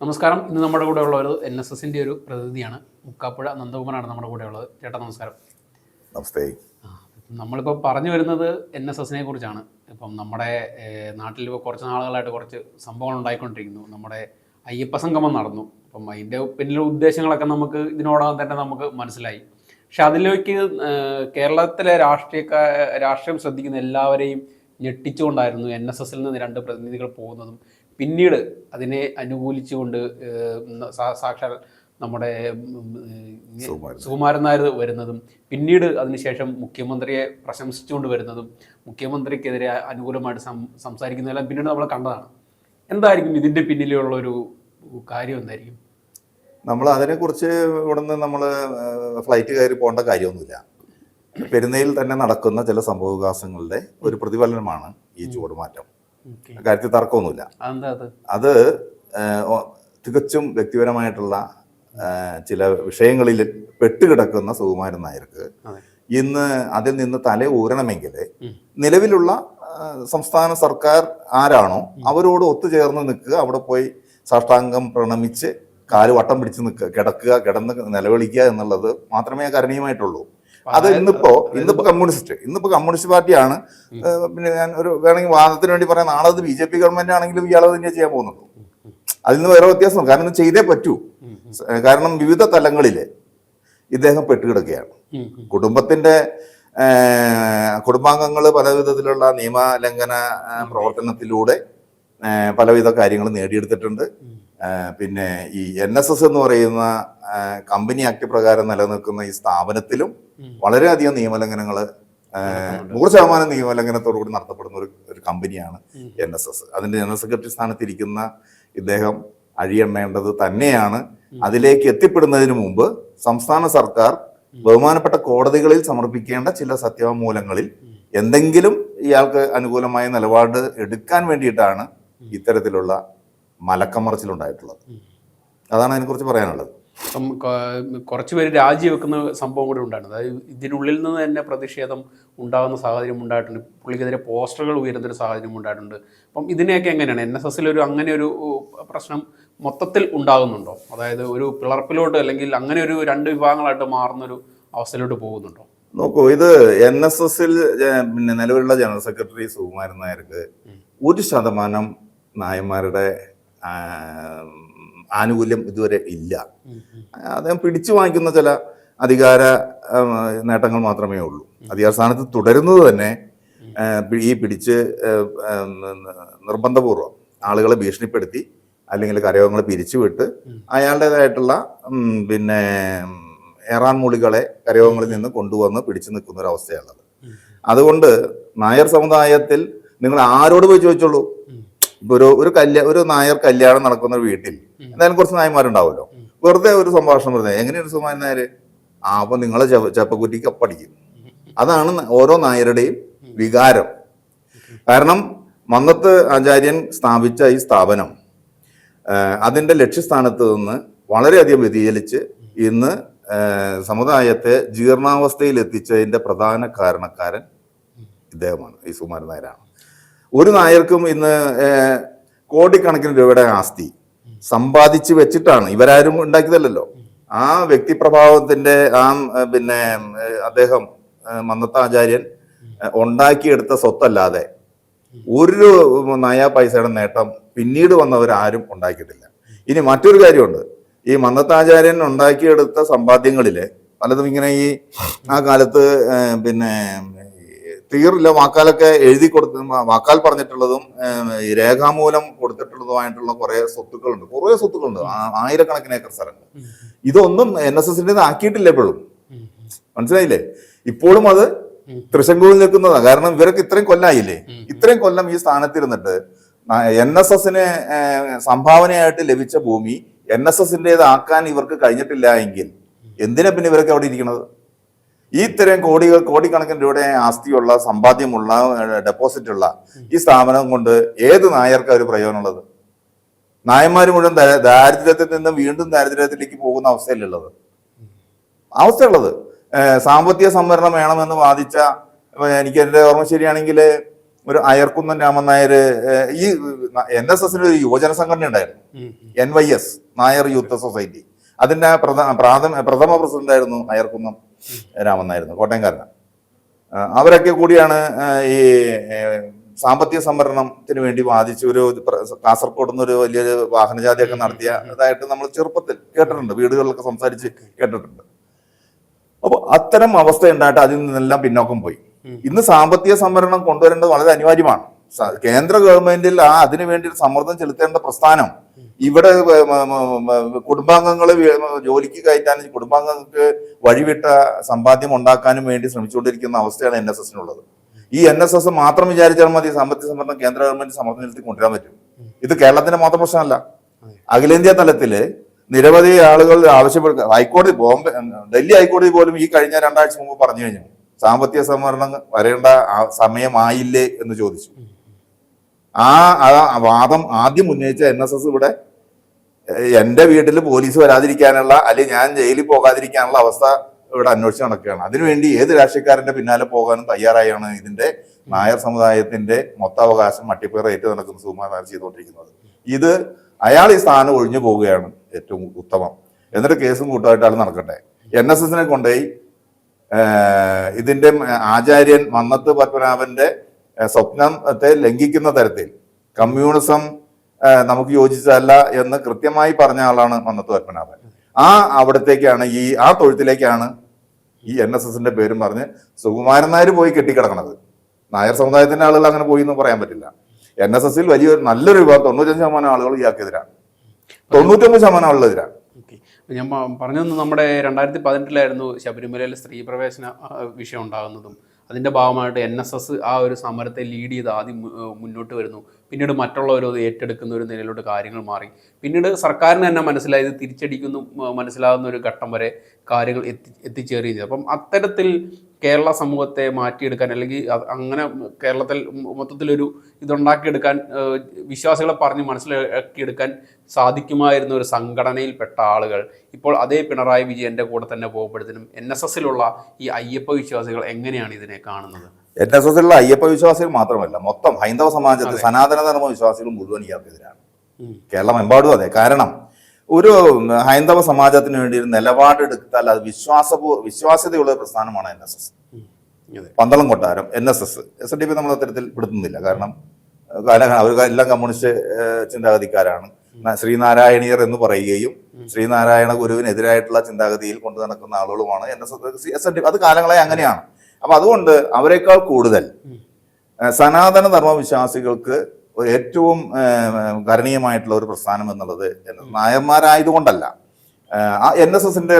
നമസ്കാരം. ഇന്ന് നമ്മുടെ കൂടെ ഉള്ളത് എൻ എസ് എസിന്റെ ഒരു പ്രതിനിധിയാണ്. മുക്കാപ്പുഴ നന്ദകുമാറാണ് നമ്മുടെ കൂടെ ഉള്ളത്. ചേട്ടാ നമസ്കാരം. നമസ്തേ. നമ്മളിപ്പോൾ പറഞ്ഞു വരുന്നത് എൻ എസ് എസിനെ കുറിച്ചാണ്. ഇപ്പം നമ്മുടെ നാട്ടിൽ ഇപ്പോൾ കുറച്ച് നാളുകളായിട്ട് കുറച്ച് സംഭവങ്ങൾ ഉണ്ടായിക്കൊണ്ടിരിക്കുന്നു. നമ്മുടെ അയ്യപ്പ സംഗമം നടന്നു. അപ്പം അതിന്റെ പിന്നിലെ ഉദ്ദേശങ്ങളൊക്കെ നമുക്ക് ഇതിനോടകം തന്നെ നമുക്ക് മനസ്സിലായി. പക്ഷെ അതിലേക്ക് കേരളത്തിലെ രാഷ്ട്രീയ രാഷ്ട്രീയം ശ്രദ്ധിക്കുന്ന എല്ലാവരെയും ഞെട്ടിച്ചുകൊണ്ടായിരുന്നു എൻ എസ് എസിൽ നിന്ന് രണ്ട് പ്രതിനിധികൾ പോകുന്നതും പിന്നീട് അതിനെ അനുകൂലിച്ചുകൊണ്ട് സാക്ഷാൽ നമ്മുടെ സുകുമാരൻ. നായർ. വരുന്നതും പിന്നീട് അതിനുശേഷം മുഖ്യമന്ത്രിയെ പ്രശംസിച്ചുകൊണ്ട് വരുന്നതും മുഖ്യമന്ത്രിക്കെതിരെ അനുകൂലമായിട്ട് സം സംസാരിക്കുന്നതെല്ലാം പിന്നീട് നമ്മൾ കണ്ടതാണ്. എന്തായിരിക്കും ഇതിന്റെ പിന്നിലുള്ള ഒരു കാര്യം എന്തായിരിക്കും? നമ്മൾ അതിനെക്കുറിച്ച് ഇവിടുന്ന് നമ്മൾ ഫ്ലൈറ്റ് കയറി പോകേണ്ട കാര്യമൊന്നുമില്ല. പെരുന്നയിൽ തന്നെ നടക്കുന്ന ചില സംഭവവികാസങ്ങളുടെ ഒരു പ്രതിഫലനമാണ് ഈ ചുവടുമാറ്റം ഓക്കെ കാര്യത്തിൽ തർക്കമൊന്നുമില്ല. അത്? തികച്ചും വ്യക്തിപരമായിട്ടുള്ള ചില വിഷയങ്ങളിൽ പെട്ടുകിടക്കുന്ന സുകുമാരൻ നായർക്ക് ഇന്ന് അതിൽ നിന്ന് തല ഊരണമെങ്കിൽ നിലവിലുള്ള സംസ്ഥാന സർക്കാർ ആരാണോ അവരോട് ഒത്തുചേർന്ന് നിൽക്കുക അവിടെ പോയി സാഷ്ടാംഗം പ്രണമിച്ച് കാൽ വട്ടം പിടിച്ച് നിൽക്കുക കിടക്കുക കിടന്ന് നിലവിളിക്കുക എന്നുള്ളത് മാത്രമേ കരണീയമായിട്ടുള്ളൂ. അത് ഇന്നിപ്പോ ഇന്നിപ്പോ കമ്മ്യൂണിസ്റ്റ്. ഇന്നിപ്പോ കമ്മ്യൂണിസ്റ്റ് പാർട്ടിയാണ് പിന്നെ ഞാൻ ഒരു വേണമെങ്കിൽ വാദത്തിന് വേണ്ടി പറയാം നാളെ അത് ബി ജെ പി ഗവൺമെന്റ് ആണെങ്കിലും ഇയാളത് തന്നെ ചെയ്യാൻ പോകുന്നുള്ളൂ. അതിൽ നിന്ന് വേറെ വ്യത്യാസം കാരണം ഇത് ചെയ്തേ പറ്റൂ. കാരണം വിവിധ തലങ്ങളിൽ ഇദ്ദേഹം പെട്ടുകിടക്കുകയാണ്. കുടുംബത്തിന്റെ കുടുംബാംഗങ്ങൾ പല വിധത്തിലുള്ള നിയമലംഘന പ്രവർത്തനത്തിലൂടെ പലവിധ കാര്യങ്ങൾ നേടിയെടുത്തിട്ടുണ്ട്. പിന്നെ ഈ എൻ എസ് എസ് എന്ന് പറയുന്ന കമ്പനി ആക്ട് പ്രകാരം നിലനിൽക്കുന്ന ഈ സ്ഥാപനത്തിലും. വളരെയധികം നിയമലംഘനങ്ങൾ നൂറ് ശതമാനം നിയമലംഘനത്തോടു കൂടി നടത്തപ്പെടുന്ന ഒരു ഒരു കമ്പനിയാണ്. എൻ എസ് എസ് അതിന്റെ ജനറൽ സെക്രട്ടറി സ്ഥാനത്തിരിക്കുന്ന ഇദ്ദേഹം അഴിയെണ്ണേണ്ടത് തന്നെയാണ്. അതിലേക്ക് എത്തിപ്പെടുന്നതിന് മുമ്പ് സംസ്ഥാന സർക്കാർ ബഹുമാനപ്പെട്ട കോടതികളിൽ സമർപ്പിക്കേണ്ട ചില സത്യവാങ്മൂലങ്ങളിൽ എന്തെങ്കിലും ഇയാൾക്ക് അനുകൂലമായ നിലപാട് എടുക്കാൻ വേണ്ടിയിട്ടാണ് ഇത്തരത്തിലുള്ള മലക്കമറച്ചിലുണ്ടായിട്ടുള്ളത്. അതാണ് അതിനെക്കുറിച്ച് പറയാനുള്ളത്. അപ്പം കുറച്ച് പേര് രാജിവെക്കുന്ന സംഭവം കൂടി ഉണ്ടായിരുന്നു. അതായത് ഇതിനുള്ളിൽ നിന്ന് തന്നെ പ്രതിഷേധം ഉണ്ടാകുന്ന സാഹചര്യം ഉണ്ടായിട്ടുണ്ട്. പുള്ളിക്കെതിരെ പോസ്റ്ററുകൾ ഉയരുന്ന ഒരു സാഹചര്യം ഉണ്ടായിട്ടുണ്ട്. അപ്പം ഇതിനെയൊക്കെ എങ്ങനെയാണ്? എൻ എസ് എസിൽ ഒരു അങ്ങനെ ഒരു പ്രശ്നം മൊത്തത്തിൽ ഉണ്ടാകുന്നുണ്ടോ? അതായത് ഒരു പിളർപ്പിലോട്ട് അല്ലെങ്കിൽ അങ്ങനെ ഒരു രണ്ട് വിഭാഗങ്ങളായിട്ട് മാറുന്നൊരു അവസ്ഥയിലോട്ട് പോകുന്നുണ്ടോ? നോക്കൂ ഇത് എൻ എസ് എസിൽ പിന്നെ നിലവിലുള്ള ജനറൽ സെക്രട്ടറി സുകുമാരൻ നായർക്ക് ഒരു ശതമാനം നായന്മാരുടെ ആനുകൂല്യം ഇതുവരെ ഇല്ല. അദ്ദേഹം പിടിച്ചു വാങ്ങിക്കുന്ന ചില അധികാര നേട്ടങ്ങൾ മാത്രമേ ഉള്ളൂ അധികാര സ്ഥാനത്ത് തുടരുന്നത് തന്നെ ഈ പിടിച്ച് നിർബന്ധപൂർവം ആളുകളെ ഭീഷണിപ്പെടുത്തി അല്ലെങ്കിൽ കരയോഗങ്ങളെ പിരിച്ചുവിട്ട് അയാളുടേതായിട്ടുള്ള പിന്നെ ഏറാൻ മൂളികളെ കരയോഗങ്ങളിൽ നിന്ന് കൊണ്ടുവന്ന് പിടിച്ചു നിൽക്കുന്ന ഒരു അവസ്ഥയാണുള്ളത് അതുകൊണ്ട് നായർ സമുദായത്തിൽ നിങ്ങൾ ആരോട് പോയി ചോദിച്ചോളൂ. ഇപ്പൊ ഒരു ഒരു കല്യാ ഒരു നായർ കല്യാണം നടക്കുന്ന ഒരു വീട്ടിൽ എന്തായാലും കുറച്ച് നായന്മാരുണ്ടാവുമല്ലോ. വെറുതെ ഒരു സംഭാഷണം വെറുതെ എങ്ങനെയാണ് സുമാരൻ നായര്? ആ അപ്പൊ നിങ്ങളെ ചപ്പക്കുറ്റി കപ്പടിക്കും അതാണ് ഓരോ നായരുടെയും വികാരം. കാരണം മന്നത്ത് ആചാര്യൻ സ്ഥാപിച്ച ഈ സ്ഥാപനം അതിന്റെ അതിന്റെ ലക്ഷ്യസ്ഥാനത്ത് നിന്ന് വളരെയധികം വ്യതിചലിച്ച് ഇന്ന് സമുദായത്തെ ജീർണാവസ്ഥയിൽ എത്തിച്ചതിന്റെ പ്രധാന കാരണക്കാരൻ ഇദ്ദേഹമാണ് ഈ സുമാരൻ നായരാണ്. ഒരു നായർക്കും ഇന്ന് കോടിക്കണക്കിന് രൂപയുടെ ആസ്തി സമ്പാദിച്ചു വെച്ചിട്ടാണ്. ഇവരാരും ഉണ്ടാക്കിയതല്ലല്ലോ. ആ വ്യക്തിപ്രഭാവത്തിന്റെ ആ പിന്നെ അദ്ദേഹം മന്നത്താചാര്യൻ ഉണ്ടാക്കിയെടുത്ത സ്വത്തല്ലാതെ ഒരു നയ പൈസയുടെ നേട്ടം പിന്നീട് വന്നവരാരും ഉണ്ടാക്കിയിട്ടില്ല. ഇനി മറ്റൊരു കാര്യമുണ്ട്. ഈ മന്നത്താചാര്യൻ ഉണ്ടാക്കിയെടുത്ത സമ്പാദ്യങ്ങളിൽ പലതും ഇങ്ങനെ ഈ ആ കാലത്ത് പിന്നെ തീറില്ല വാക്കാലൊക്കെ എഴുതി കൊടുത്ത വാക്കാൽ പറഞ്ഞിട്ടുള്ളതും രേഖാമൂലം കൊടുത്തിട്ടുള്ളതുമായിട്ടുള്ള കുറെ സ്വത്തുക്കളുണ്ട്. കുറെ സ്വത്തുക്കളുണ്ട്. ആയിരക്കണക്കിന് ഏക്കർ സ്ഥലങ്ങൾ. ഇതൊന്നും എൻ എസ് എസിന്റെ ആക്കിയിട്ടില്ല ഇപ്പോഴും. മനസ്സിലായില്ലേ? ഇപ്പോഴും അത് തൃശങ്കൂരിൽ നിൽക്കുന്നതാണ് കാരണം ഇവരൊക്കെ ഇത്രയും കൊല്ലായില്ലേ? ഇത്രയും കൊല്ലം ഈ സ്ഥാനത്തിരുന്നിട്ട് എൻ എസ് എസിന് സംഭാവനയായിട്ട് ലഭിച്ച ഭൂമി എൻ എസ് എസിന്റെതാക്കാൻ ഇവർക്ക് കഴിഞ്ഞിട്ടില്ല എങ്കിൽ എന്തിനാ പിന്നെ ഇവരൊക്കെ അവിടെ ഇരിക്കുന്നത്? ഈ ഇത്തരം കോടികൾ കോടിക്കണക്കിന് രൂപയുടെ ആസ്തിയുള്ള സമ്പാദ്യമുള്ള ഡെപ്പോസിറ്റ് ഉള്ള ഈ സ്ഥാപനം കൊണ്ട് ഏത് നായർക്ക് ഒരു പ്രയോജനമുള്ളത്? നായന്മാർ മുഴുവൻ ദാരിദ്ര്യത്തിൽ നിന്നും വീണ്ടും ദാരിദ്ര്യത്തിലേക്ക് പോകുന്ന അവസ്ഥയിലുള്ളത് അവസ്ഥയുള്ളത്. സാമ്പത്തിക സംവരണം വേണമെന്ന് വാദിച്ച എനിക്ക് എന്റെ ഓർമ്മ ശരിയാണെങ്കിൽ ഒരു അയർക്കുന്നൻ രാമൻ നായർ ഈ എൻ എസ് എസിന് ഒരു യുവജന സംഘടന ഉണ്ടായിരുന്നു. N Y S Nair youth society. അതിന്റെ പ്രഥ- പ്രഥമ പ്രസിഡന്റായിരുന്നു അയർക്കുന്നം രാമൻ നായർ കോട്ടയംകാരനാണ്. അവരൊക്കെ കൂടിയാണ് ഈ സാമ്പത്തിക സംവരണത്തിന് വേണ്ടി വാദിച്ച് ഒരു കാസർകോട് കാസർഗോഡ് നിന്ന് ഒരു വലിയൊരു വാഹനജാതിയൊക്കെ നടത്തിയ ഇതായിട്ട് നമ്മൾ ചെറുപ്പത്തിൽ കേട്ടിട്ടുണ്ട് വീടുകളിലൊക്കെ സംസാരിച്ച് കേട്ടിട്ടുണ്ട്. അപ്പോൾ അത്തരം അവസ്ഥ ഉണ്ടായിട്ട് അതിൽ നിന്നെല്ലാം പിന്നോക്കം പോയി. ഇന്ന് സാമ്പത്തിക സംവരണം കൊണ്ടുവരേണ്ടത് വളരെ അനിവാര്യമാണ്. കേന്ദ്ര ഗവൺമെന്റിൽ ആ അതിനു വേണ്ടി ഒരു സമ്മർദ്ദം ചെലുത്തേണ്ട പ്രസ്ഥാനം ഇവിടെ വി- ജോലിക്ക് കയറ്റാനും കുടുംബാംഗങ്ങൾക്ക് വഴിവിട്ട സമ്പാദ്യം ഉണ്ടാക്കാനും വേണ്ടി ശ്രമിച്ചുകൊണ്ടിരിക്കുന്ന അവസ്ഥയാണ് എൻ എസ് എസിനുള്ളത്. ഈ എൻ എസ് എസ് മാത്രം വിചാരിച്ചാൽ മതി സാമ്പത്തിക സംവരണം കേന്ദ്ര ഗവൺമെന്റ് ചെലുത്തി കൊണ്ടുവരാൻ പറ്റും. ഇത് കേരളത്തിന്റെ മാത്രം പ്രശ്നമല്ല. അഖിലേന്ത്യാ തലത്തിൽ നിരവധി ആളുകൾ ആവശ്യപ്പെടുക ഹൈക്കോടതി ബോംബെ ഡൽഹി ഹൈക്കോടതി പോലും ഈ കഴിഞ്ഞ രണ്ടാഴ്ച മുമ്പ് പറഞ്ഞു കഴിഞ്ഞു. സാമ്പത്തിക സംവരണം വരേണ്ട സമയമായില്ലേ എന്ന് ചോദിച്ചു. ആ വാദം ആദ്യം ഉന്നയിച്ച എൻ എസ് എസ് ഇവിടെ എന്റെ വീട്ടിൽ പോലീസ് വരാതിരിക്കാനുള്ള അല്ലെങ്കിൽ ഞാൻ ജയിലിൽ പോകാതിരിക്കാനുള്ള അവസ്ഥ ഇവിടെ അന്വേഷിച്ച് നടക്കുകയാണ്. അതിനുവേണ്ടി ഏത് രാഷ്ട്രീയക്കാരന്റെ പിന്നാലെ പോകാനും തയ്യാറായാണ് ഇതിന്റെ നായർ സമുദായത്തിന്റെ മൊത്താവകാശം മട്ടിപ്പേർ ഏറ്റു നടക്കുന്ന സുമാർ ചെയ്തുകൊണ്ടിരിക്കുന്നത്. ഇത് അയാൾ ഈ സ്ഥാനം ഒഴിഞ്ഞു പോവുകയാണ് ഏറ്റവും ഉത്തമം. എന്നിട്ട് കേസും കൂട്ടമായിട്ടാണ് നടക്കട്ടെ. എൻ എസ് എസിനെ കൊണ്ടുപോയി ഇതിന്റെ ആചാര്യൻ മന്നത്ത് പത്മനാഭന്റെ സ്വപ്നത്തെ ലംഘിക്കുന്ന തരത്തിൽ കമ്മ്യൂണിസം നമുക്ക് യോജിച്ചതല്ല എന്ന് കൃത്യമായി പറഞ്ഞ ആളാണ് മന്നത്ത് പത്മനാഭൻ. ആ അവിടത്തേക്കാണ് ഈ ആ തൊഴുത്തിലേക്കാണ് ഈ എൻ എസ് എസിന്റെ പേരും പറഞ്ഞ് സുകുമാരൻ നായർ പോയി കെട്ടിക്കിടക്കണത്. നായർ സമുദായത്തിന്റെ ആളുകൾ അങ്ങനെ പോയി എന്ന് പറയാൻ പറ്റില്ല. എൻ എസ് എസിൽ വലിയൊരു നല്ലൊരു വിഭാഗം തൊണ്ണൂറ്റഞ്ച് ശതമാനം ആളുകൾ ഇയാൾക്കെതിരാണ്. തൊണ്ണൂറ്റൊമ്പത് ശതമാനം ആളുകളെതിരാണ് ഞാൻ പറഞ്ഞു നമ്മുടെ രണ്ടായിരത്തി പതിനെട്ടിലായിരുന്നു ശബരിമലയിൽ സ്ത്രീ പ്രവേശന വിഷയം ഉണ്ടാകുന്നതും. അതിന്റെ ഭാഗമായിട്ട് എൻ എസ് എസ് ആ ഒരു സമരത്തെ ലീഡ് ചെയ്ത് ആദ്യം മുന്നോട്ട് വരുന്നു. പിന്നീട് മറ്റുള്ളവർ അത് ഏറ്റെടുക്കുന്ന ഒരു നിലയിലോട്ട് കാര്യങ്ങൾ മാറി. പിന്നീട് സർക്കാരിന് തന്നെ മനസ്സിലായി ഇത് തിരിച്ചടിക്കുന്നു മനസ്സിലാകുന്ന ഒരു ഘട്ടം വരെ കാര്യങ്ങൾ എത്തി എത്തിച്ചേറുകയും ചെയ്തു. അപ്പം അത്തരത്തിൽ കേരള സമൂഹത്തെ മാറ്റിയെടുക്കാൻ അല്ലെങ്കിൽ അങ്ങനെ കേരളത്തിൽ മൊത്തത്തിലൊരു ഇതുണ്ടാക്കിയെടുക്കാൻ വിശ്വാസികളെ പറഞ്ഞ് മനസ്സിലാക്കിയെടുക്കാൻ സാധിക്കുമായിരുന്ന ഒരു സംഘടനയിൽപ്പെട്ട ആളുകൾ ഇപ്പോൾ അതേ പിണറായി വിജയന്റെ കൂടെ തന്നെ പോകുമ്പോഴത്തേനും എൻ എസ് എസിലുള്ള ഈ അയ്യപ്പ വിശ്വാസികൾ എങ്ങനെയാണ് ഇതിനെ കാണുന്നത്? എൻ എസ് എസിലുള്ള അയ്യപ്പ വിശ്വാസികൾ മാത്രമല്ല മൊത്തം ഹൈന്ദവ സമാജത്തിൽ സനാതന ധർമ്മ വിശ്വാസികൾ മുഴുവൻ ഇയാൾക്കെതിരാണ് കേരളമെമ്പാടും കേരളം എമ്പാടും അതെ. കാരണം ഒരു ഹൈന്ദവ സമാജത്തിന് വേണ്ടി ഒരു നിലപാടെടുത്താൽ അത് വിശ്വാസപൂ വിശ്വാസ്യതയുള്ള ഒരു പ്രസ്ഥാനമാണ് എൻ എസ് എസ് പന്തളം കൊട്ടാരം N S S S D P നമ്മൾ അത്തരത്തിൽ പെടുത്തുന്നില്ല കാരണം അവർ എല്ലാം കമ്മ്യൂണിസ്റ്റ് ചിന്താഗതിക്കാരാണ്. ശ്രീനാരായണീയർ എന്ന് പറയുകയും ശ്രീനാരായണ ഗുരുവിനെതിരായിട്ടുള്ള ചിന്താഗതിയിൽ കൊണ്ടു നടക്കുന്ന ആളുകളുമാണ് N S S S N D അത് കാലങ്ങളായി അങ്ങനെയാണ്. അപ്പൊ അതുകൊണ്ട് അവരെക്കാൾ കൂടുതൽ സനാതന ധർമ്മവിശ്വാസികൾക്ക് ഒരു ഏറ്റവും കരണീയമായിട്ടുള്ള ഒരു പ്രസ്ഥാനം എന്നുള്ളത് നായന്മാരായതുകൊണ്ടല്ല. ആ എൻ എസ് എസിന്റെ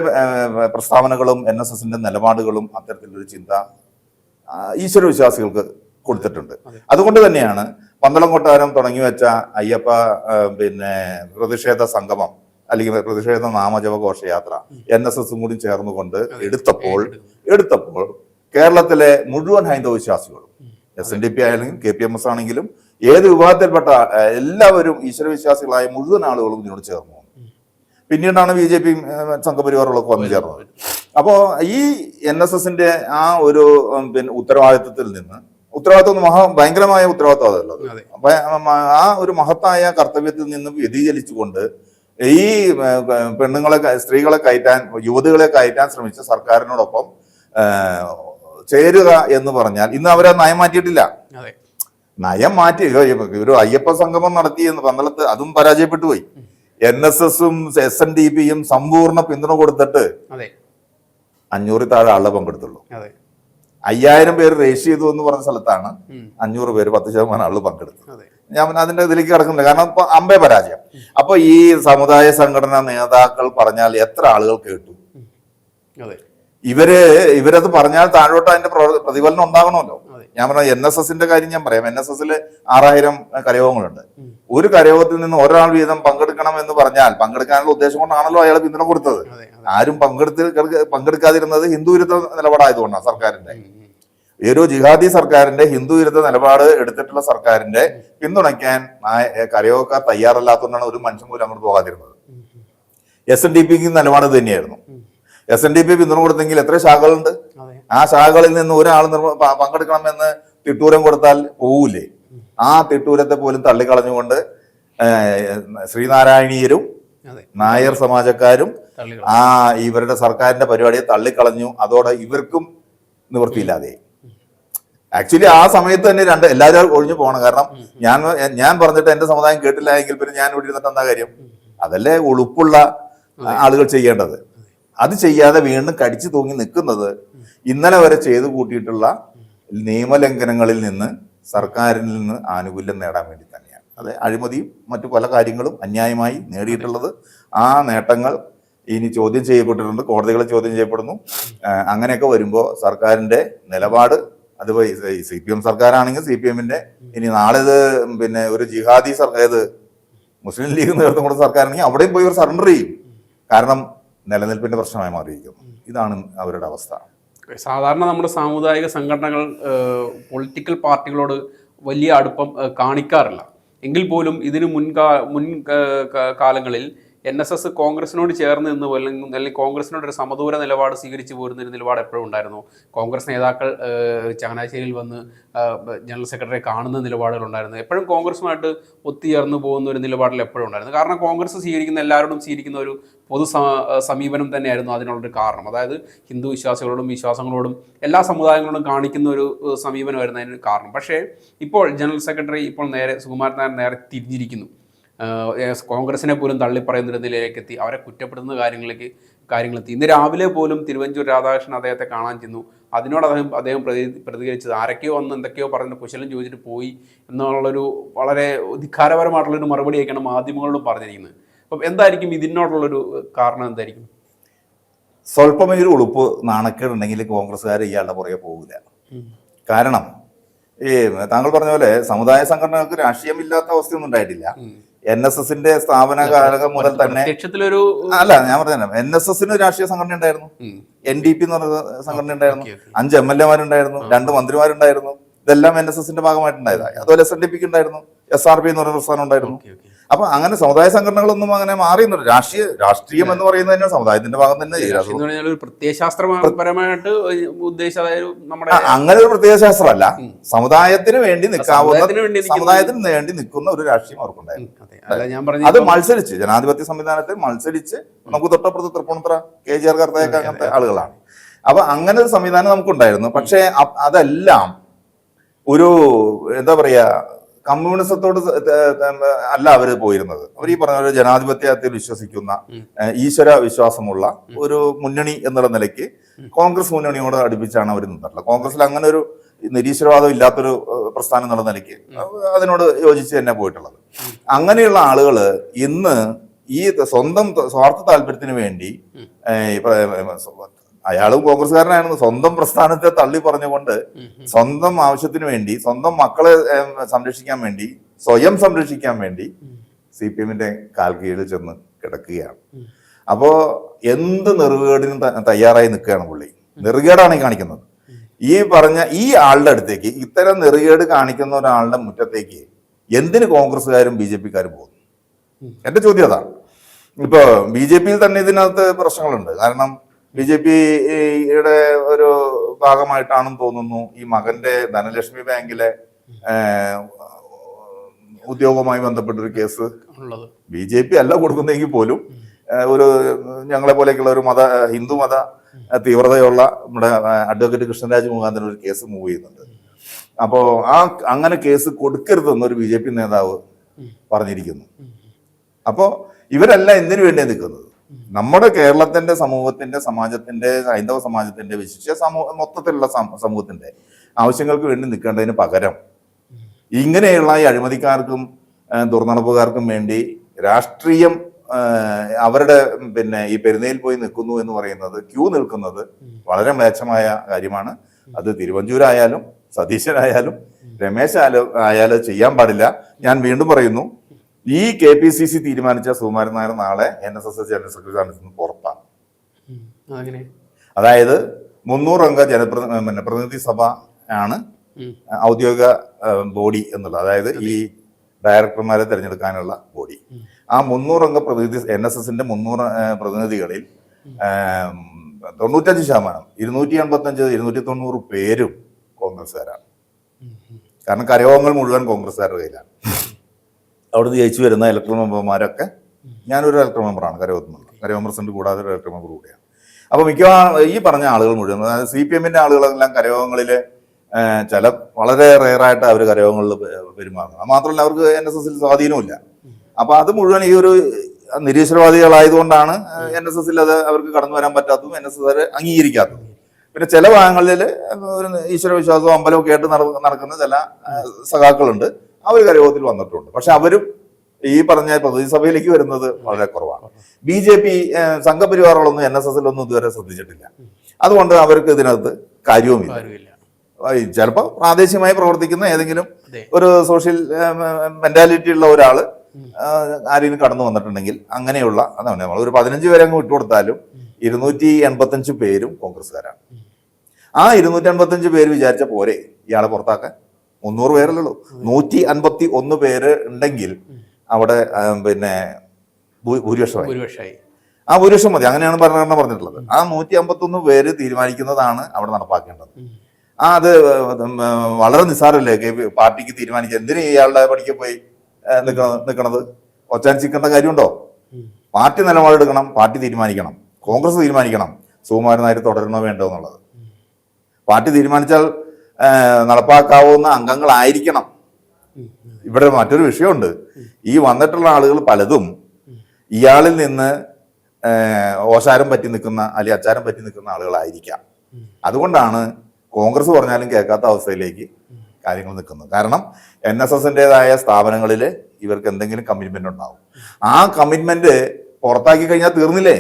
പ്രസ്താവനകളും എൻ എസ് എസിന്റെ നിലപാടുകളും അത്തരത്തിലൊരു ചിന്ത ഈശ്വര വിശ്വാസികൾക്ക് കൊടുത്തിട്ടുണ്ട്. അതുകൊണ്ട് തന്നെയാണ് പന്തളം കൊട്ടാരം തുടങ്ങി വെച്ച അയ്യപ്പ പിന്നെ പ്രതിഷേധ സംഗമം അല്ലെങ്കിൽ പ്രതിഷേധ നാമജപ ഘോഷയാത്ര എൻ എസ് എസും കൂടി ചേർന്നുകൊണ്ട് എടുത്തപ്പോൾ എടുത്തപ്പോൾ കേരളത്തിലെ മുഴുവൻ ഹൈന്ദവ വിശ്വാസികളും എസ് എൻ ഡി പി ആയാലും കെ പി എം എസ് ആണെങ്കിലും ഏത് വിഭാഗത്തിൽപ്പെട്ട എല്ലാവരും ഈശ്വരവിശ്വാസികളായ മുഴുവൻ ആളുകളും ഇതിനോട് ചേർന്നു. പിന്നീടാണ് ബി ജെ പി സംഘപരിവാറുകളൊക്കെ വന്നു ചേർന്നത്. അപ്പോ ഈ എൻ എസ് എസിന്റെ ആ ഒരു പിന്നെ ഉത്തരവാദിത്വത്തിൽ നിന്ന് ഉത്തരവാദിത്വം ഒന്ന് മഹാ ഭയങ്കരമായ ഉത്തരവാദിത്വം അതല്ലോ ആ ഒരു മഹത്തായ കർത്തവ്യത്തിൽ നിന്ന് വ്യതിചലിച്ചുകൊണ്ട് ഈ പെണ്ണുങ്ങളെ സ്ത്രീകളെ കയറ്റാൻ യുവതികളെ കയറ്റാൻ ശ്രമിച്ച സർക്കാരിനോടൊപ്പം ചേരുക എന്ന് പറഞ്ഞാൽ ഇന്ന് അവരെ നയം മാറ്റിയിട്ടില്ല. നയം മാറ്റി ഒരു അയ്യപ്പ സംഗമം നടത്തി എന്ന് പന്തളത്ത് അതും പരാജയപ്പെട്ടു പോയി. എൻ എസ് എസും എസ് എൻ ഡി പിയും സമ്പൂർണ പിന്തുണ കൊടുത്തിട്ട് അഞ്ഞൂറിൽ താഴെ ആളെ പങ്കെടുത്തുള്ളൂ. അയ്യായിരം പേര് രജിസ്റ്റർ ചെയ്തു എന്ന് പറഞ്ഞ സ്ഥലത്താണ്. അഞ്ഞൂറ് പേര് പത്ത് ശതമാനം ആളുകൾ പങ്കെടുത്തത്. ഞാൻ അതിന്റെ ഇതിലേക്ക് കിടക്കുന്നില്ല. കാരണം ഇപ്പൊ അമ്പേ പരാജയം. അപ്പൊ ഈ സമുദായ സംഘടനാ നേതാക്കൾ പറഞ്ഞാൽ എത്ര ആളുകൾ കേട്ടു? ഇവർ ഇവരത് പറഞ്ഞാൽ താഴോട്ട് അതിന്റെ പ്രതിഫലനം ഉണ്ടാകണമല്ലോ. ഞാൻ പറഞ്ഞ എൻ എസ് എസിന്റെ കാര്യം ഞാൻ പറയാം. എൻ എസ് എസിൽ ആറായിരം കരയോഗങ്ങളുണ്ട്. ഒരു കരയോഗത്തിൽ നിന്ന് ഒരാൾ വീതം പങ്കെടുക്കണം എന്ന് പറഞ്ഞാൽ പങ്കെടുക്കാനുള്ള ഉദ്ദേശം കൊണ്ടാണല്ലോ അയാൾ പിന്തുണ കൊടുത്തത്. ആരും പങ്കെടുത്ത് പങ്കെടുക്കാതിരുന്നത് ഹിന്ദു വിരുദ്ധ നിലപാടായതുകൊണ്ടാണ് സർക്കാരിന്റെ. ഒരു ജിഹാദി സർക്കാരിന്റെ ഹിന്ദു വിരുദ്ധ നിലപാട് എടുത്തിട്ടുള്ള സർക്കാരിന്റെ പിന്തുണയ്ക്കാൻ കരയോഗക്കാർ തയ്യാറല്ലാത്തതുകൊണ്ടാണ് ഒരു മനുഷ്യൻ പോലും അങ്ങോട്ട് പോകാതിരുന്നത്. എസ് എൻ ഡി പിക്ക് നിലപാട് തന്നെയായിരുന്നു. എസ് എൻ ഡി പി പിന്തുണ കൊടുത്തെങ്കിൽ എത്ര ശാഖകളുണ്ട്. ആ ശാഖകളിൽ നിന്ന് ഒരാൾ പങ്കെടുക്കണമെന്ന് തിട്ടൂരം കൊടുത്താൽ പോവൂലേ. ആ തിട്ടൂരത്തെ പോലും തള്ളിക്കളഞ്ഞുകൊണ്ട് ശ്രീനാരായണീയരും നായർ സമാജക്കാരും ആ ഇവരുടെ സർക്കാരിന്റെ പരിപാടിയെ തള്ളിക്കളഞ്ഞു. അതോടെ ഇവർക്കും നിവൃത്തിയില്ലാതെ ആക്ച്വലി ആ സമയത്ത് തന്നെ രണ്ട് എല്ലാവരും ഒഴിഞ്ഞു പോകണം. കാരണം ഞാൻ ഞാൻ പറഞ്ഞിട്ട് എന്റെ സമുദായം കേട്ടില്ല എങ്കിൽ പിന്നെ ഞാൻ ഇവിടെ ഇരുന്നിട്ട് എന്താ കാര്യം? അതല്ലേ ഉളുപ്പുള്ള ആളുകൾ ചെയ്യേണ്ടത്. അത് ചെയ്യാതെ വീണ്ടും കടിച്ചു തൂങ്ങി നിൽക്കുന്നത് ഇന്നലെ വരെ ചെയ്തു കൂട്ടിയിട്ടുള്ള നിയമലംഘനങ്ങളിൽ നിന്ന് സർക്കാരിൽ നിന്ന് ആനുകൂല്യം നേടാൻ വേണ്ടി തന്നെയാണ്. അത് അഴിമതിയും മറ്റു പല കാര്യങ്ങളും അന്യായമായി നേടിയിട്ടുള്ളത് ആ നേട്ടങ്ങൾ ഇനി ചോദ്യം ചെയ്യപ്പെട്ടിട്ടുണ്ട് കോടതികളെ ചോദ്യം ചെയ്യപ്പെടുന്നു. അങ്ങനെയൊക്കെ വരുമ്പോൾ സർക്കാരിന്റെ നിലപാട് അത് സി പി എം സർക്കാരാണെങ്കിൽ സി പി എമ്മിന്റെ ഇനി നാളെ ഇത് പിന്നെ ഒരു ജിഹാദി സർക്കാർ ഇത് മുസ്ലിം ലീഗ് നേതൃത്വം കൊടുത്ത സർക്കാരാണെങ്കിൽ അവിടെയും പോയി ഒരു സറണ്ടർ ചെയ്യും. കാരണം നിലനിൽപ്പിന്റെ പ്രശ്നമായി മാറിയിരിക്കുന്നു. ഇതാണ് അവരുടെ അവസ്ഥ. സാധാരണ നമ്മുടെ സാമുദായിക സംഘടനകൾ പൊളിറ്റിക്കൽ പാർട്ടികളോട് വലിയ അടുപ്പം കാണിക്കാറില്ല. എങ്കിൽ പോലും ഇതിന് മുൻകാ മുൻ കാലങ്ങളിൽ എൻ എസ് എസ് കോൺഗ്രസിനോട് ചേർന്ന് നിന്ന് അല്ലെങ്കിൽ അല്ലെങ്കിൽ കോൺഗ്രസിനോട് ഒരു സമദൂര നിലപാട് സ്വീകരിച്ചു പോരുന്ന ഒരു നിലപാട് എപ്പോഴും ഉണ്ടായിരുന്നു. കോൺഗ്രസ് നേതാക്കൾ ചങ്ങനാശ്ശേരിയിൽ വന്ന് ജനറൽ സെക്രട്ടറിയെ കാണുന്ന നിലപാടുകൾ നിലപാടുകളുണ്ടായിരുന്നു എപ്പോഴും കോൺഗ്രസുമായിട്ട് ഒത്തുചേർന്ന് പോകുന്ന ഒരു നിലപാടിൽ എപ്പോഴും ഉണ്ടായിരുന്നു. കാരണം കോൺഗ്രസ് സ്വീകരിക്കുന്ന എല്ലാവരോടും സ്വീകരിക്കുന്ന ഒരു പൊതു സമീപനം തന്നെയായിരുന്നു അതിനുള്ളൊരു കാരണം. അതായത് ഹിന്ദു വിശ്വാസികളോടും വിശ്വാസങ്ങളോടും എല്ലാ സമുദായങ്ങളോടും കാണിക്കുന്ന ഒരു സമീപനമായിരുന്നു അതിന് കാരണം. പക്ഷേ ഇപ്പോൾ ജനറൽ സെക്രട്ടറി ഇപ്പോൾ നേരെ സുകുമാരൻ നായർ നേരെ തിരിഞ്ഞിരിക്കുന്നു. കോൺഗ്രസിനെ പോലും തള്ളിപ്പറയുന്ന ഒരു നിലയിലേക്ക് എത്തി. അവരെ കുറ്റപ്പെടുന്ന കാര്യങ്ങളിലേക്ക് കാര്യങ്ങളെത്തി ഇന്ന് രാവിലെ പോലും തിരുവഞ്ചൂർ രാധാകൃഷ്ണൻ അദ്ദേഹത്തെ കാണാൻ ചെന്നു. അതിനോട് അദ്ദേഹം അദ്ദേഹം പ്രതി പ്രതികരിച്ചത്. ആരൊക്കെയോ വന്ന് എന്തൊക്കെയോ പറഞ്ഞ് കുശലം ചോദിച്ചിട്ട് പോയി എന്നുള്ളൊരു വളരെ ധിക്കാരപരമായിട്ടുള്ളൊരു മറുപടിയൊക്കെയാണ് മാധ്യമങ്ങളോട് പറഞ്ഞിരിക്കുന്നത്. അപ്പം എന്തായിരിക്കും ഇതിനോടുള്ളൊരു കാരണം എന്തായിരിക്കും? സ്വല്പമൊരു ഉളുപ്പ് നാണക്കേടുണ്ടെങ്കിൽ കോൺഗ്രസ്സുകാർ ഇയാളുടെ പുറകെ പോകില്ല കാരണം ഈ താങ്കൾ പറഞ്ഞ പോലെ സമുദായ സംഘടനകൾക്ക് രാഷ്ട്രീയമില്ലാത്ത അവസ്ഥയൊന്നും ഉണ്ടായിട്ടില്ല. എൻ എസ് എസിന്റെ സ്ഥാപന കാലകം മുതൽ തന്നെ അല്ല ഞാൻ പറഞ്ഞു എൻ എസ് എസിന് രാഷ്ട്രീയ സംഘടന ഉണ്ടായിരുന്നു. എൻ ഡി പി എന്ന് പറഞ്ഞ സംഘടന ഉണ്ടായിരുന്നു. അഞ്ച് എം എൽ എമാരുണ്ടായിരുന്നു രണ്ട് മന്ത്രിമാരുണ്ടായിരുന്നു. ഇതെല്ലാം എൻ എസ് എസിന്റെ ഭാഗമായിട്ടുണ്ടായതാണ് അതുപോലെ എസ് എൻ ഡി പിക്ക് ഉണ്ടായിരുന്നു. എസ് ആർ പി എന്ന് പറയുന്ന പ്രസ്ഥാനം ഉണ്ടായിരുന്നു. അപ്പൊ അങ്ങനെ സമുദായ സംഘടനകളൊന്നും അങ്ങനെ മാറിയൊന്നും രാഷ്ട്രീയ രാഷ്ട്രീയം എന്ന് പറയുന്നത് തന്നെ സമുദായത്തിന്റെ ഭാഗം തന്നെ പ്രത്യയശാസ്ത്രപരമായിട്ട് നമ്മുടെ അങ്ങനെ ഒരു പ്രത്യേക ശാസ്ത്രമല്ല സമുദായത്തിന് വേണ്ടി നിൽക്കാവുന്ന സമുദായത്തിന് വേണ്ടി നിൽക്കുന്ന- ഒരു രാഷ്ട്രീയം അവർക്കുണ്ടായിരുന്നു. അത്. മത്സരിച്ച് ജനാധിപത്യ സംവിധാനത്തിൽ മത്സരിച്ച് നമുക്ക് തൊട്ടപ്പുറത്ത് തൃപ്പൂണിത്ര കെ ജി ആർ കർത്തയൊക്കെ അങ്ങനത്തെ ആളുകളാണ്. അപ്പൊ അങ്ങനെ ഒരു സംവിധാനം നമുക്കുണ്ടായിരുന്നു. പക്ഷേ അതെല്ലാം ഒരു എന്താ പറയാ കമ്മ്യൂണിസത്തോട് അല്ല അവർ പോയിരുന്നത്. അവർ ഈ പറഞ്ഞ ഒരു ജനാധിപത്യത്തിൽ വിശ്വസിക്കുന്ന ഈശ്വര വിശ്വാസമുള്ള ഒരു മുന്നണി എന്നുള്ള നിലയ്ക്ക് കോൺഗ്രസ് മുന്നണിയോട് അടുപ്പിച്ചാണ് അവർ നിന്നിട്ടുള്ളത്. കോൺഗ്രസിൽ അങ്ങനെ ഒരു നിരീശ്വരവാദം ഇല്ലാത്തൊരു പ്രസ്ഥാനം എന്നുള്ള നിലയ്ക്ക് അതിനോട് യോജിച്ച് തന്നെ പോയിട്ടുള്ളത്. അങ്ങനെയുള്ള ആളുകൾ ഇന്ന് ഈ സ്വന്തം സ്വാർത്ഥ താല്പര്യത്തിന് വേണ്ടി അയാളും കോൺഗ്രസ്സുകാരനായിരുന്നു. സ്വന്തം പ്രസ്ഥാനത്തെ തള്ളി പറഞ്ഞുകൊണ്ട് സ്വന്തം ആവശ്യത്തിന് വേണ്ടി സ്വന്തം മക്കളെ സംരക്ഷിക്കാൻ വേണ്ടി സ്വയം സംരക്ഷിക്കാൻ വേണ്ടി സി പി എമ്മിന്റെ കാൽ കീഴിൽ ചെന്ന് കിടക്കുകയാണ്. അപ്പോ എന്ത് നെറുകേടിനും തയ്യാറായി നിൽക്കുകയാണ് പുള്ളി. നെറുകേടാണ് ഈ കാണിക്കുന്നത്. ഈ പറഞ്ഞ ഈ ആളുടെ അടുത്തേക്ക് ഇത്തരം നെറുകേട് കാണിക്കുന്ന ഒരാളുടെ മുറ്റത്തേക്ക് എന്തിന് കോൺഗ്രസ്സുകാരും ബി ജെ പിക്കാരും പോകുന്നു? എന്റെ ചോദ്യം അതാണ് ഇപ്പൊ ബി ജെ പിയിൽ തന്നെ ഇതിനകത്ത് പ്രശ്നങ്ങളുണ്ട്. കാരണം ബി ജെ പിയുടെ ഒരു ഭാഗമായിട്ടാണെന്ന് തോന്നുന്നു. ഈ മകന്റെ ധനലക്ഷ്മി ബാങ്കിലെ ഉദ്യോഗവുമായി ബന്ധപ്പെട്ടൊരു കേസ്. ഉള്ളത്. ബി ജെ പി അല്ല കൊടുക്കുന്നെങ്കിൽ പോലും ഒരു ഞങ്ങളെ പോലെയൊക്കെയുള്ള ഒരു മത ഹിന്ദു മത തീവ്രതയുള്ള നമ്മുടെ അഡ്വക്കേറ്റ് കൃഷ്ണരാജ് മുഖാന്തരം ഒരു കേസ് മൂവ് ചെയ്യുന്നുണ്ട്. അപ്പോ ആ അങ്ങനെ കേസ് കൊടുക്കരുതെന്ന് ഒരു ബി ജെ പി നേതാവ് പറഞ്ഞിരിക്കുന്നു അപ്പോ ഇവരല്ല എന്തിനു വേണ്ടിയാണ് നിൽക്കുന്നത്? നമ്മുടെ കേരളത്തിന്റെ സമൂഹത്തിന്റെ സമാജത്തിന്റെ ഹൈന്ദവ സമാജത്തിന്റെ വിശിഷ്ട സമൂഹ മൊത്തത്തിലുള്ള സമൂഹത്തിന്റെ ആവശ്യങ്ങൾക്ക് വേണ്ടി നിൽക്കേണ്ടതിന് പകരം ഇങ്ങനെയുള്ള ഈ അഴിമതിക്കാർക്കും ദുർനടപ്പുകാർക്കും വേണ്ടി രാഷ്ട്രീയം അവരുടെ പിന്നെ ഈ പെരുന്നയിൽ പോയി നിൽക്കുന്നു എന്ന് പറയുന്നത് ക്യൂ നിൽക്കുന്നത് വളരെ മേച്ചമായ കാര്യമാണ്. അത് തിരുവഞ്ചൂരായാലും സതീശനായാലും രമേശ് ആയാലും ചെയ്യാൻ പാടില്ല. ഞാൻ വീണ്ടും പറയുന്നു ഈ കെ പി സി സി തീരുമാനിച്ച സുകുമാരൻ നായർ നാളെ N S S general secretary സ്ഥാനത്ത് പുറത്താണ്. അതായത് മുന്നൂറംഗ ജനപ്രതി പിന്നെ പ്രതിനിധി സഭ ആണ് ഔദ്യോഗിക ബോഡി എന്നുള്ളത്. അതായത് ഈ ഡയറക്ടർമാരെ തിരഞ്ഞെടുക്കാനുള്ള ബോഡി. ആ മുന്നൂറംഗ പ്രതിനിധി എൻ എസ് എസിന്റെ മുന്നൂറ് പ്രതിനിധികളിൽ തൊണ്ണൂറ്റഞ്ച് ശതമാനം ഇരുന്നൂറ്റി എൺപത്തഞ്ച് ഇരുന്നൂറ്റി തൊണ്ണൂറ് പേരും കോൺഗ്രസ്സുകാരാണ് കാരണം കരയോഗങ്ങൾ മുഴുവൻ കോൺഗ്രസ്സുകാരുടെ കയ്യിലാണ്. അവിടുന്ന് ജയിച്ചു വരുന്ന ഇലക്ട്രൽ മെമ്പർമാരൊക്കെ ഞാനൊരു ഇലക്ട്രൽ മെമ്പറാണ് കരയോഗത്തിൽ നിന്ന് കരയോഗം പ്രസിഡന്റ് കൂടാതെ ഒരു ഇലക്ട്രൽ മെമ്പർ കൂടിയാണ്. അപ്പോൾ മിക്കവാറും ഈ പറഞ്ഞ ആളുകൾ മുഴുവൻ അതായത് സി പി എമ്മിന്റെ ആളുകളെല്ലാം കരയോഗങ്ങളിൽ ചില വളരെ റെയറായിട്ട് അവർ കരയോഗങ്ങളിൽ പെരുമാറുന്നത്. മാത്രമല്ല അവർക്ക് എൻ എസ് എസിൽ സ്വാധീനമില്ല അപ്പോൾ അത് മുഴുവൻ ഈ ഒരു നിരീശ്വരവാദികളായതുകൊണ്ടാണ് എൻ എസ് എസിൽ അത് അവർക്ക് കടന്നു വരാൻ പറ്റാത്തതും എൻ എസ് എസ് അംഗീകരിക്കാത്തതും. പിന്നെ ചില ഭാഗങ്ങളിൽ ഒരു ഈശ്വര വിശ്വാസവും അമ്പലവും കേട്ട് നട- നടക്കുന്ന ചില സഖാക്കളുണ്ട്. അവർ കരയോഗത്തിൽ വന്നിട്ടുണ്ട്. പക്ഷെ അവരും ഈ പറഞ്ഞ പ്രതിസഭയിലേക്ക് വരുന്നത് വളരെ കുറവാണ്. ബി ജെ പി സംഘപരിവാറുകളൊന്നും എൻ എസ് എസിലൊന്നും ഇതുവരെ ശ്രദ്ധിച്ചിട്ടില്ല. അതുകൊണ്ട് അവർക്ക് ഇതിനകത്ത് കാര്യവുമില്ല. ചിലപ്പോൾ പ്രാദേശികമായി പ്രവർത്തിക്കുന്ന ഏതെങ്കിലും ഒരു സോഷ്യൽ മെന്റാലിറ്റി ഉള്ള ഒരാൾ ആരെങ്കിലും കടന്നു വന്നിട്ടുണ്ടെങ്കിൽ അങ്ങനെയുള്ള അതാണ് നമ്മൾ ഒരു പതിനഞ്ച് പേരെ അങ്ങ് വിട്ടുകൊടുത്താലും ഇരുന്നൂറ്റി എൺപത്തഞ്ച് പേരും കോൺഗ്രസ്സുകാരാണ്. ആ ഇരുന്നൂറ്റി എൺപത്തഞ്ച് പേര് വിചാരിച്ച പോരെ ഇയാളെ പുറത്താക്കാൻ? മുന്നൂറ് പേരല്ലോ നൂറ്റി അൻപത്തി ഒന്ന് പേര് ഉണ്ടെങ്കിൽ അവിടെ പിന്നെ ഭൂരിപക്ഷമായി. ആ ഭൂരിപക്ഷം മതി. അങ്ങനെയാണ് ഭരണഘടന പറഞ്ഞിട്ടുള്ളത്. ആ നൂറ്റി അമ്പത്തൊന്ന് പേര് തീരുമാനിക്കുന്നതാണ് അവിടെ നടപ്പാക്കേണ്ടത്. ആ അത് വളരെ പി പാർട്ടിക്ക് തീരുമാനിച്ച എന്തിനു ഇയാളുടെ പഠിக்க പോയി നിൽക്കണത്? ഒച്ചാൻ ചിക്കേണ്ട കാര്യമുണ്ടോ പാർട്ടി നിലപാടെടുക്കണം പാർട്ടി തീരുമാനിക്കണം കോൺഗ്രസ് തീരുമാനിക്കണം. സുകുമാരൻ നായർ തുടരണോ വേണ്ടോ എന്നുള്ളത്. പാർട്ടി തീരുമാനിച്ചാൽ നടപ്പാക്കാവുന്ന അംഗങ്ങളായിരിക്കണം. ഇവിടെ മറ്റൊരു വിഷയമുണ്ട്. ഈ വന്നിട്ടുള്ള ആളുകൾ പലതും ഇയാളിൽ നിന്ന് ഓശാരം പറ്റി നിൽക്കുന്ന അല്ലെങ്കിൽ അച്ചാരം പറ്റി നിൽക്കുന്ന ആളുകളായിരിക്കാം. അതുകൊണ്ടാണ് കോൺഗ്രസ് പറഞ്ഞാലും കേൾക്കാത്ത അവസ്ഥയിലേക്ക് കാര്യങ്ങൾ നിൽക്കുന്നത്. കാരണം എൻ എസ് എസിന്റെതായ സ്ഥാപനങ്ങളിൽ ഇവർക്ക് എന്തെങ്കിലും കമ്മിറ്റ്മെന്റ് ഉണ്ടാവും. ആ കമ്മിറ്റ്മെന്റ് പുറത്താക്കി കഴിഞ്ഞാൽ തീർന്നില്ലേ?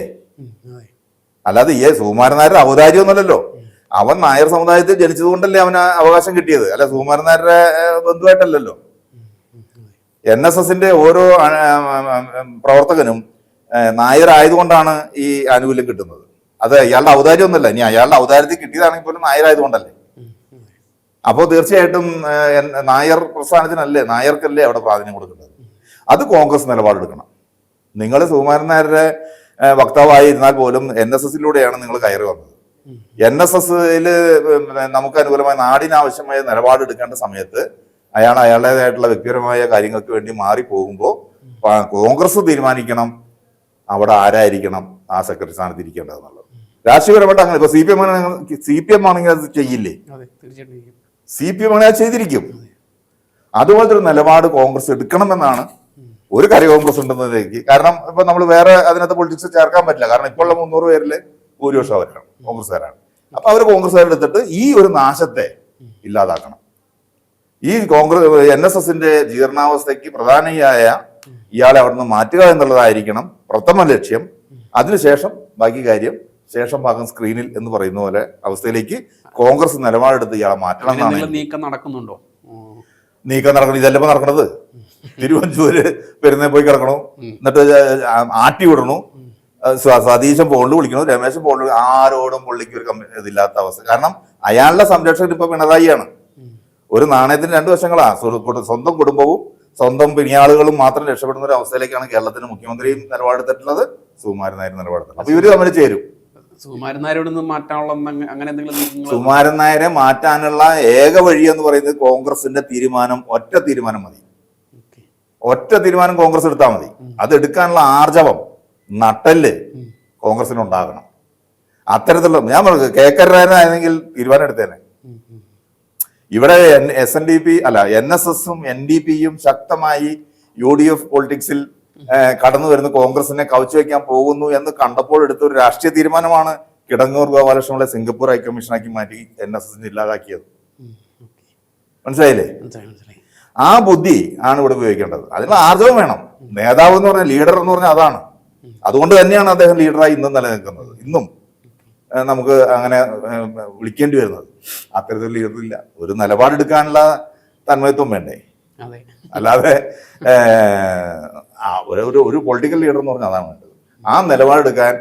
അല്ലാതെ ഈ സുകുമാരനായ നായരുടെ ഔദാര്യമൊന്നുമല്ലല്ലോ. അവൻ നായർ സമുദായത്തിൽ ജനിച്ചതുകൊണ്ടല്ലേ അവന് അവകാശം കിട്ടിയത്. അല്ല സുകുമാരൻ നായരുടെ ബന്ധുവായിട്ടല്ലല്ലോ. എൻ എസ് എസിന്റെ ഓരോ പ്രവർത്തകനും നായരായതുകൊണ്ടാണ് ഈ ആനുകൂല്യം കിട്ടുന്നത്. അത് അയാളുടെ ഔദാര്യമൊന്നുമല്ല. ഇനി അയാളുടെ ഔദാര്യത്തിൽ കിട്ടിയതാണെങ്കിൽ പോലും നായരായതുകൊണ്ടല്ലേ. അപ്പോൾ തീർച്ചയായിട്ടും നായർ പ്രസ്ഥാനത്തിനല്ലേ നായർക്കല്ലേ അവിടെ പ്രാധാന്യം കൊടുക്കേണ്ടത്. അത് കോൺഗ്രസ് നിലപാടെടുക്കണം. നിങ്ങൾ സുകുമാരൻ നായരുടെ വക്താവായി ഇരുന്നാൽ പോലും എൻ എസ് എസിലൂടെയാണ് നിങ്ങൾ കയറി വന്നത്. എൻ എസ് എസിൽ നമുക്ക് അനുകൂലമായ നാടിനാവശ്യമായ നിലപാടെടുക്കേണ്ട സമയത്ത് അയാൾ അയാളുടേതായിട്ടുള്ള വ്യക്തിപരമായ കാര്യങ്ങൾക്ക് വേണ്ടി മാറി പോകുമ്പോൾ കോൺഗ്രസ് തീരുമാനിക്കണം. അവിടെ ആരായിരിക്കണം ആ സെക്രട്ടറി സ്ഥാനത്ത് ഇരിക്കേണ്ടത് എന്നുള്ളത്. രാഷ്ട്രീയപരമായിട്ട് അങ്ങനെ ഇപ്പൊ C P M C P M ആണെങ്കിൽ അത് ചെയ്യില്ലേ. സി പി എം ആണെങ്കിൽ അത് ചെയ്തിരിക്കും. അതുപോലത്തെ ഒരു നിലപാട് കോൺഗ്രസ് എടുക്കണമെന്നാണ് ഒരു കാര്യം കോൺഗ്രസ് ഉണ്ടെന്നതിലേക്ക്. കാരണം ഇപ്പൊ നമ്മൾ വേറെ അതിനകത്ത് പൊളിറ്റിക്സ് ചേർക്കാൻ പറ്റില്ല. കാരണം ഇപ്പോൾ ഉള്ള മുന്നൂറ് പേരിൽ ഭൂരിപക്ഷം അവരാണ്. കോൺഗ്രസ്സുകാരാണ്. അപ്പൊ അവർ കോൺഗ്രസ്സുകാരെടുത്തിട്ട് ഈ ഒരു നാശത്തെ ഇല്ലാതാക്കണം. ഈ കോൺഗ്രസ് എൻ എസ് എസിന്റെ ജീർണാവസ്ഥയ്ക്ക് പ്രധാനിയായ ഇയാളെ അവിടുന്ന് മാറ്റുക എന്നുള്ളതായിരിക്കണം പ്രഥമ ലക്ഷ്യം. അതിനുശേഷം ബാക്കി കാര്യം ശേഷം ഭാഗം സ്ക്രീനിൽ എന്ന് പറയുന്ന പോലെ അവസ്ഥയിലേക്ക് കോൺഗ്രസ് നിലപാടെടുത്ത് ഇയാളെ മാറ്റണം എന്നാണ് നീക്കം നടക്കുന്നുണ്ടോ. നീക്കം നടക്കണം. ഇതല്ല നടക്കണത്? തിരുവഞ്ചൂര് പെരുന്നേ പോയി കിടക്കണു. എന്നിട്ട് ആട്ടി വിടണു. സതീശൻ ഫോണിൽ വിളിക്കണു രമേശൻ ഫോണിൽ ആരോടും പുള്ളിക്ക് ഒരു ഇതില്ലാത്ത അവസ്ഥ. കാരണം അയാളുടെ സംരക്ഷകൻ ഇപ്പൊ പിണറായിയാണ്. ഒരു നാണയത്തിന് രണ്ട് വശങ്ങളാ. സ്വ- സ്വന്തം കുടുംബവും സ്വന്തം പിണിയാളുകളും മാത്രം രക്ഷപ്പെടുന്ന ഒരു അവസ്ഥയിലേക്കാണ് കേരളത്തിന് മുഖ്യമന്ത്രിയും നിലപാടെടുത്തിട്ടുള്ളത് സുകുമാരൻ നായർ നിലപാടെടുത്തത് അപ്പൊ ഇവർ തമ്മിൽ ചേരും. സുകുമാരൻ നായരോട് മാറ്റാനുള്ള അങ്ങനെ എന്തെങ്കിലും സുകുമാരൻ നായരെ മാറ്റാനുള്ള ഏക വഴി എന്ന് പറയുന്നത് കോൺഗ്രസിന്റെ തീരുമാനം ഒറ്റ തീരുമാനം മതി. ഒറ്റ തീരുമാനം കോൺഗ്രസ് എടുത്താൽ മതി. അത് എടുക്കാനുള്ള ആർജവം. നട്ടൽ കോൺഗ്രസിന് ഉണ്ടാകണം അത്തരത്തിലുള്ള ഞാൻ പറഞ്ഞു കെ കരുണാകരനായിരുന്നെങ്കിൽ തീരുമാനം എടുത്തേനെ. ഇവിടെ എസ് എൻ ഡി പി അല്ല എൻ എസ് എസും എൻ ഡി പിയും ശക്തമായി യു ഡി എഫ് പൊളിറ്റിക്സിൽ കടന്നു വരുന്ന. കോൺഗ്രസിനെ കവച്ചു വെക്കാൻ പോകുന്നു എന്ന് കണ്ടപ്പോൾ എടുത്ത ഒരു രാഷ്ട്രീയ തീരുമാനമാണ് കിടങ്ങൂർ ഗോപാലകൃഷ്ണനെ സിംഗപ്പൂർ ഹൈക്കമ്മീഷനാക്കി മാറ്റി എൻ എസ് എസിന് ഇല്ലാതാക്കിയത്. മനസ്സിലായില്ലേ? മനസ്സിലായി മനസ്സിലായി. ആ ബുദ്ധി ആണ് ഇവിടെ ഉപയോഗിക്കേണ്ടത്. അതിന് ആർജവം വേണം. നേതാവ് എന്ന് പറഞ്ഞാൽ ലീഡർ എന്ന് പറഞ്ഞാൽ അതാണ്. അതുകൊണ്ട് തന്നെയാണ് അദ്ദേഹം ലീഡറായി ഇന്നും നിലനിൽക്കുന്നത്. ഇന്നും നമുക്ക് അങ്ങനെ വിളിക്കേണ്ടി വരുന്നത്. അത്തരത്തിൽ ലീഡർ ഇല്ല ഒരു നിലപാടെടുക്കാനുള്ള തന്മയത്വം വേണ്ടേ? അല്ലാതെ ഒരു ഒരു- പൊളിറ്റിക്കൽ ലീഡർ എന്ന് പറഞ്ഞാൽ അതാണ് വേണ്ടത്. ആ നിലപാടെടുക്കാൻ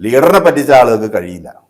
ലീഡറിനെ പറ്റിച്ച ആളുകൾക്ക് കഴിയില്ല.